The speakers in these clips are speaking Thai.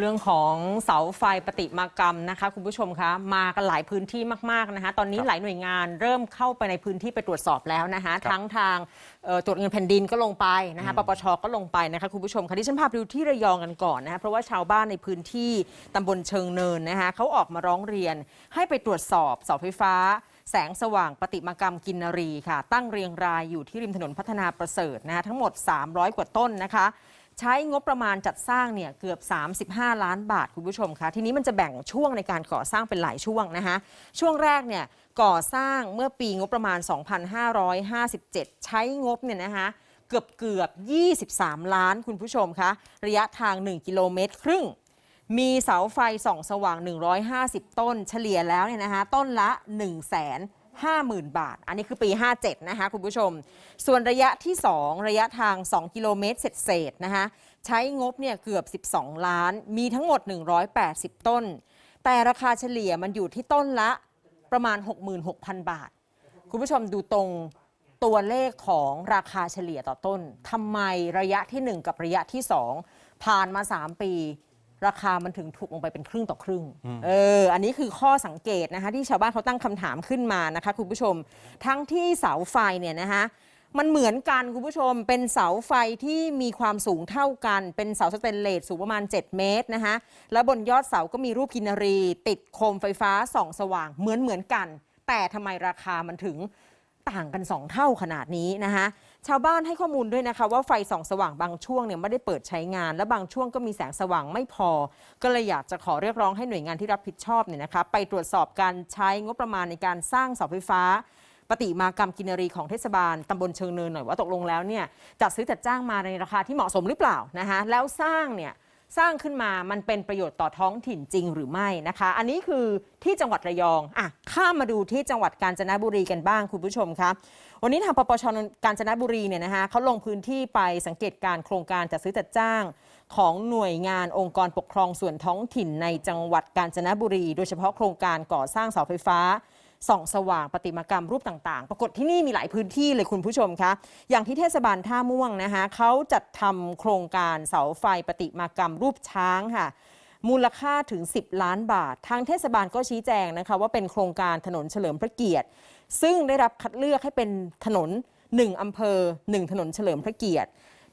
เรื่องของเสาไฟปฏิมากรรมนะคะ คุณผู้ชมคะมากันหลายพื้นที่มากๆนะคะ ตอนนี้ครับหลายหน่วยงานเริ่มเข้าไปในพื้นที่ไปตรวจสอบแล้วนะคะครับทั้งทางเอ่อตรวจเงินแผ่นดินก็ลงไปนะคะปปชก็ลงไปนะคะคุณผู้ชมคะที่ฉันพาไปดูที่ระยองกันก่อนนะคะเพราะว่าชาวบ้านในพื้นที่ตำบลเชิงเนินนะคะเขาออกมาร้องเรียนให้ไปตรวจสอบเสาไฟฟ้าแสงสว่างปฏิมากรรมกินนรีค่ะ ตั้งเรียงรายอยู่ที่ริมถนนพัฒนาประเสริฐนะคะทั้งหมด 300 กว่าต้นนะคะ ใช้งบประมาณจัดสร้างเนี่ยเกือบ 35 ล้านบาทคุณผู้ชมคะทีนี้มันจะแบ่งช่วงในการก่อสร้างเป็นหลายช่วงนะคะช่วงแรกเนี่ยก่อสร้างเมื่อปีงบประมาณ 2557 ใช้งบเนี่ยนะคะเกือบเกือบ 23 ล้านคุณผู้ชมคะระยะทาง 1 กิโลเมตร ครึ่ง มีเสาไฟส่องสว่าง 150 ต้น เฉลี่ยแล้วเนี่ยนะคะต้นละ1 5 0 0 0 0 บาท อันนี้คือปี 57 นะคะคุณผู้ชม ส่วนระยะที่ 2 ระยะทาง 2 กิโลเมตรเศษๆนะคะใช้งบเนี่ยเกือบ 12 ล้าน มีทั้งหมด 180 ต้น แต่ราคาเฉลี่ยมันอยู่ที่ต้นละประมาณ 66,000 บาท คุณผู้ชมดูตรงตัวเลขของราคาเฉลี่ยต่อต้นทำไมระยะที่ 1 กับระยะที่ 2 ผ่านมา 3 ปี ราคามันถึงถูกลงไปเป็นครึ่งต่อครึ่ง เออ อันนี้คือข้อสังเกตนะคะที่ชาวบ้านเขาตั้งคำถามขึ้นมานะคะคุณผู้ชม ทั้งที่เสาไฟเนี่ยนะคะมันเหมือนกันคุณผู้ชม เป็นเสาไฟที่มีความสูงเท่ากัน เป็นเสาสแตนเลสสูงประมาณ 7 เมตรนะคะ แล้วบนยอดเสาก็มีรูปกินรี ติดโคมไฟฟ้าส่องสว่างเหมือนเหมือนกัน แต่ทำไมราคามันถึง ต่างกัน 2 เท่าขนาดนี้นะคะชาวบ้านให้ข้อมูลด้วยนะคะ ว่าไฟส่องสว่างบางช่วงเนี่ยไม่ได้เปิดใช้งาน และบางช่วงก็มีแสงสว่างไม่พอ ก็เลยอยากจะขอเรียกร้องให้หน่วยงานที่รับผิดชอบเนี่ยนะคะไปตรวจสอบการใช้งบประมาณในการสร้างเสาไฟฟ้า ปฏิมากรรมกินรีของเทศบาลตำบลเชิงเนินหน่อยว่าตกลงแล้วเนี่ยจัดซื้อจัดจ้างมาในราคาที่เหมาะสมหรือเปล่านะคะแล้วสร้างเนี่ย สร้างขึ้นมามันเป็นประโยชน์ต่อท้องถิ่นจริงหรือไม่นะคะ อันนี้คือที่จังหวัดระยองอะข้ามมาดูที่จังหวัดกาญจนบุรีกันบ้างคุณผู้ชมครับวันนี้ทางปปชกาญจนบุรีเนี่ยนะคะเขาลงพื้นที่ไปสังเกตการโครงการจัดซื้อจัดจ้าง ของหน่วยงานองค์กรปกครองส่วนท้องถิ่นในจังหวัดกาญจนบุรี โดยเฉพาะโครงการก่อสร้างเสาไฟฟ้า ส่องสว่างประติมากรรมรูปต่างๆ ปรากฏที่นี่มีหลายพื้นที่เลยคุณผู้ชมคะ อย่างที่เทศบาลท่าม่วงนะคะเขาจัดทำโครงการเสาไฟประติมากรรมรูปช้างค่ะมูลค่าถึง 10 ล้านบาท ทางเทศบาลก็ชี้แจงนะคะว่าเป็นโครงการถนนเฉลิมพระเกียรติ ซึ่งได้รับคัดเลือกให้เป็นถนน 1 อำเภอ 1 ถนนเฉลิมพระเกียรติ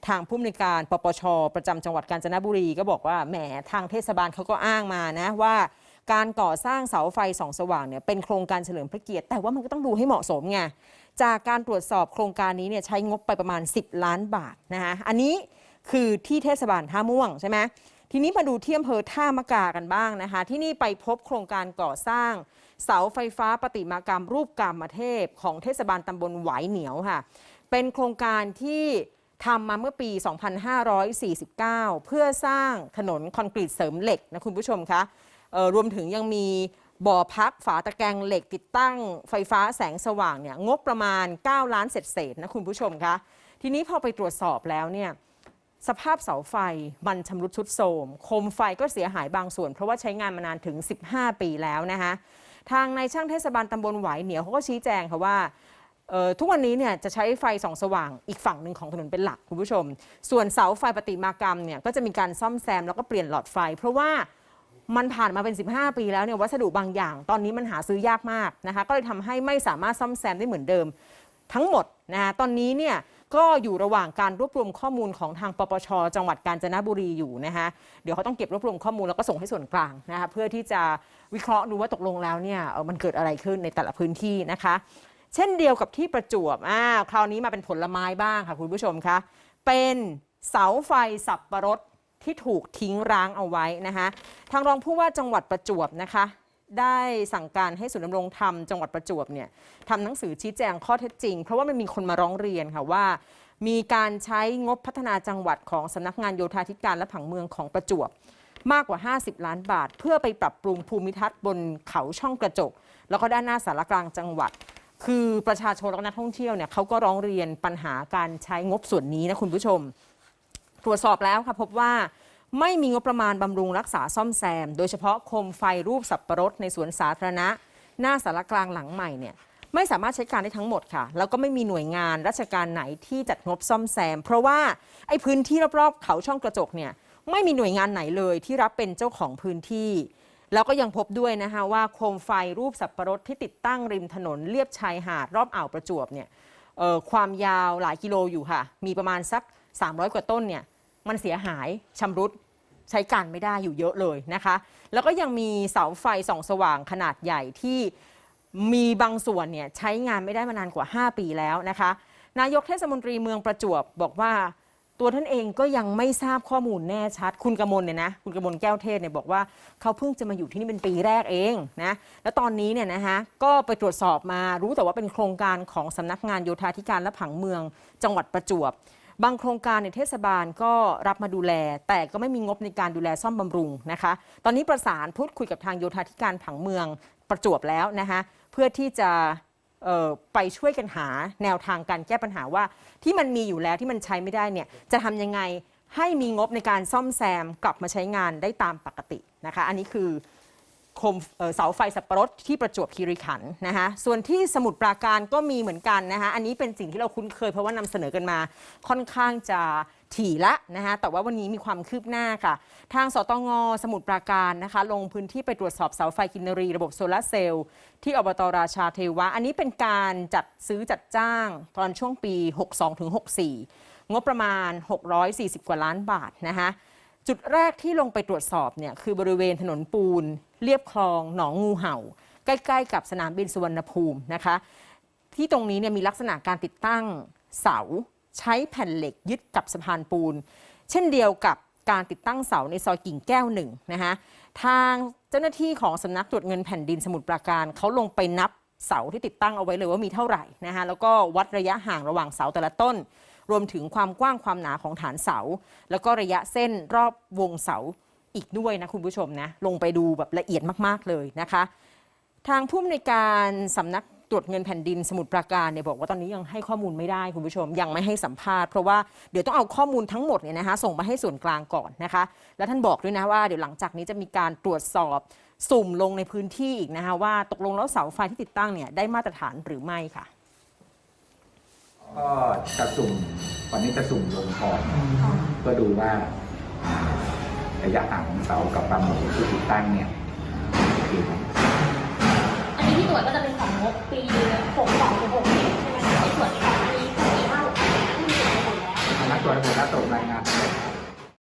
ทางผู้อำนวยการปปช ประจำจังหวัดกาญจนบุรีก็บอกว่าแหมทางเทศบาลเขาก็อ้างมานะว่า การก่อสร้างเสาไฟส่องสว่างเนี่ยเป็นโครงการเฉลิมพระเกียรติ แต่ว่ามันก็ต้องดูให้เหมาะสมไง จากการตรวจสอบโครงการนี้เนี่ยใช้งบไปประมาณ 10 ล้านบาทนะคะอันนี้คือที่เทศบาลท่าม่วงใช่ไหมทีนี้มาดูที่อำเภอท่ามะกากันบ้างนะคะ ที่นี่ไปพบโครงการก่อสร้าง เสาไฟฟ้าปฏิมากรรมรูปกรรมเทพ ของเทศบาลตำบลหวายเหนียวค่ะ เป็นโครงการที่ทำมาเมื่อปี 2549 เพื่อสร้างถนนคอนกรีตเสริมเหล็กนะคุณผู้ชมคะ รวมถึงยังมีบ่อพักฝาตะแกรงเหล็กติดตั้งไฟฟ้าแสงสว่างเนี่ยงบประมาณ 9 ล้านเศษๆนะคุณผู้ชมคะ ทีนี้พอไปตรวจสอบแล้วเนี่ยสภาพเสาไฟมันชำรุดชุดโทรมโคมไฟก็เสียหายบางส่วน เพราะว่าใช้งานมานานถึง 15 ปีแล้วนะคะทางนายช่างเทศบาลตำบลหวายเหนียวเขาก็ชี้แจงค่ะว่าทุกวันนี้เนี่ยจะใช้ไฟส่องสว่างอีกฝั่งหนึ่งของถนนเป็นหลักคุณผู้ชม ส่วนเสาไฟปฏิมากรรมเนี่ยก็จะมีการซ่อมแซมแล้วก็เปลี่ยนหลอดไฟ เพราะว่า มันผ่านมาเป็น 15 ปีแล้วเนี่ยวัสดุบางอย่าง ตอนนี้มันหาซื้อยากมากนะคะ ก็เลยทำให้ไม่สามารถซ่อมแซมได้เหมือนเดิม ทั้งหมดนะคะตอนนี้เนี่ยก็อยู่ระหว่างการรวบรวมข้อมูลของทางปปช จังหวัดกาญจนบุรีอยู่นะคะเดี๋ยวเขาต้องเก็บรวบรวมข้อมูลแล้วก็ส่งให้ส่วนกลางนะคะเพื่อที่จะวิเคราะห์ดูว่าตกลงแล้วเนี่ยมันเกิดอะไรขึ้นในแต่ละพื้นที่นะคะ เช่นเดียวกับที่ประจวบอ่าคราวนี้มาเป็นผลไม้บ้างค่ะคุณผู้ชมคะเป็นเสาไฟสับประรด ที่ถูกทิ้งร้างเอาไว้นะคะทางรองผู้ว่าจังหวัดประจวบนะคะได้สั่งการให้ศูนย์ดำรงธรรมจังหวัดประจวบเนี่ยทำหนังสือชี้แจงข้อเท็จจริง เพราะว่ามันมีคนมาร้องเรียนค่ะว่า มีการใช้งบพัฒนาจังหวัดของสำนักงานโยธาธิการและผังเมืองของประจวบ มากกว่า 50 ล้านบาท เพื่อไปปรับปรุงภูมิทัศน์บนเขาช่องกระจก แล้วก็ด้านหน้าสารกลางจังหวัด คือประชาชนและนักท่องเที่ยวเนี่ยเขาก็ร้องเรียนปัญหาการใช้งบส่วนนี้นะคุณผู้ชม รวจสอบแล้วค่ะพบว่าไม่มีงบประมาณบำรุงรักษาซ่อมแซม โดยเฉพาะโคมไฟรูปสับประรดในสวนสาธารณะ หน้าสารกลางหลังใหม่เนี่ยไม่สามารถใช้การได้ทั้งหมดค่ะ แล้วก็ไม่มีหน่วยงานราชการไหนที่จัดงบซ่อมแซม เพราะว่าไอ้พื้นที่รอบๆเขาช่องกระจกเนี่ยไม่มีหน่วยงานไหนเลยที่รับเป็นเจ้าของพื้นที่ แล้วก็ยังพบด้วยนะคะว่าโคมไฟรูปสับปะรดที่ติดตั้งริมถนนเลียบชายหาดรอบอ่าวประจวบเนี่ยความยาวหลายกิโลอยู่ค่ะ มีประมาณสัก 300 กว่าต้นเนี่ย มันเสียหายชำรุดใช้การไม่ได้อยู่เยอะเลยนะคะ แล้วก็ยังมีเสาไฟส่องสว่างขนาดใหญ่ที่มีบางส่วนเนี่ยใช้งานไม่ได้มานานกว่า 5 ปีแล้วนะคะ นายกเทศมนตรีเมืองประจวบบอกว่าตัวท่านเองก็ยังไม่ทราบข้อมูลแน่ชัด คุณกมลเนี่ยนะ คุณกมลแก้วเทศเนี่ยบอกว่าเขาเพิ่งจะมาอยู่ที่นี่เป็นปีแรกเองนะ แล้วตอนนี้เนี่ยนะคะก็ไปตรวจสอบมารู้แต่ว่าเป็นโครงการของสำนักงานโยธาธิการและผังเมืองจังหวัดประจวบ บางโครงการในเทศบาลก็รับมาดูแล แต่ก็ไม่มีงบในการดูแลซ่อมบำรุงนะคะ ตอนนี้ประสานพูดคุยกับทางโยธาธิการผังเมืองประจวบแล้วนะคะเพื่อที่จะไปช่วยกันหาแนวทางการแก้ปัญหาว่า ที่มันมีอยู่แล้วที่มันใช้ไม่ได้เนี่ยจะทำยังไงให้มีงบในการซ่อมแซมกลับมาใช้งานได้ตามปกตินะคะ อันนี้คือ คมเสาไฟสับปะรดที่ประจวบคีรีขันธ์นะคะส่วนที่สมุทรปราการก็มีเหมือนกันนะคะอันนี้เป็นสิ่งที่เราคุ้นเคยเพราะว่านำเสนอกันมาค่อนข้างจะถี่ละนะคะแต่ว่าวันนี้มีความคืบหน้าค่ะ ทางสตงสมุทรปราการนะคะลงพื้นที่ไปตรวจสอบเสาไฟกินรี ระบบโซลาร์เซลล์ที่อบตราชาเทวะ อันนี้เป็นการจัดซื้อจัดจ้างตอนช่วงปี 62-64 งบประมาณ 640 กว่าล้านบาทนะคะ จุดแรกที่ลงไปตรวจสอบเนี่ยคือบริเวณถนนปูนเรียบคลองหนองงูเห่า ใกล้ๆ กับสนามบินสุวรรณภูมินะคะ ที่ตรงนี้เนี่ยมีลักษณะการติดตั้งเสาใช้แผ่นเหล็กยึดกับสะพานปูน เช่นเดียวกับการติดตั้งเสาในซอยกิ่งแก้วหนึ่งนะคะทางเจ้าหน้าที่ของสำนักตรวจเงินแผ่นดินสมุทรปราการเขาลงไปนับเสาที่ติดตั้งเอาไว้เลยว่ามีเท่าไหร่นะคะแล้วก็วัดระยะห่างระหว่างเสาแต่ละต้น รวมถึงความกว้างความหนาของฐานเสา แล้วก็ระยะเส้นรอบวงเสาอีกด้วยนะคุณผู้ชมนะลงไปดูแบบละเอียดมากๆเลยนะคะ ทางผู้อำนวยการสำนักตรวจเงินแผ่นดินสมุทรปราการเนี่ยบอกว่าตอนนี้ยังให้ข้อมูลไม่ได้คุณผู้ชมยังไม่ให้สัมภาษณ์เพราะว่าเดี๋ยวต้องเอาข้อมูลทั้งหมดเนี่ยนะคะส่งมาให้ส่วนกลางก่อนนะคะ แล้วท่านบอกด้วยนะว่าเดี๋ยวหลังจากนี้จะมีการตรวจสอบสุ่มลงในพื้นที่อีกนะคะว่าตกลงแล้วเสาไฟที่ติดตั้งเนี่ยได้มาตรฐานหรือไม่ค่ะ ก็จะสุ่มวันนี้จะสุ่มลงก่อนเพื่อดูว่าระยะห่างของเสากับความเหมาะสมที่ติดตั้งเนี่ยคืออันนี้ที่ตรวจก็จะเป็นของงบปี62ถึง64ใช่ไหมคะในส่วนของปีปี56ที่มีหมดแล้วนักตรวจระบบและตรวจรายงานทั้งหมด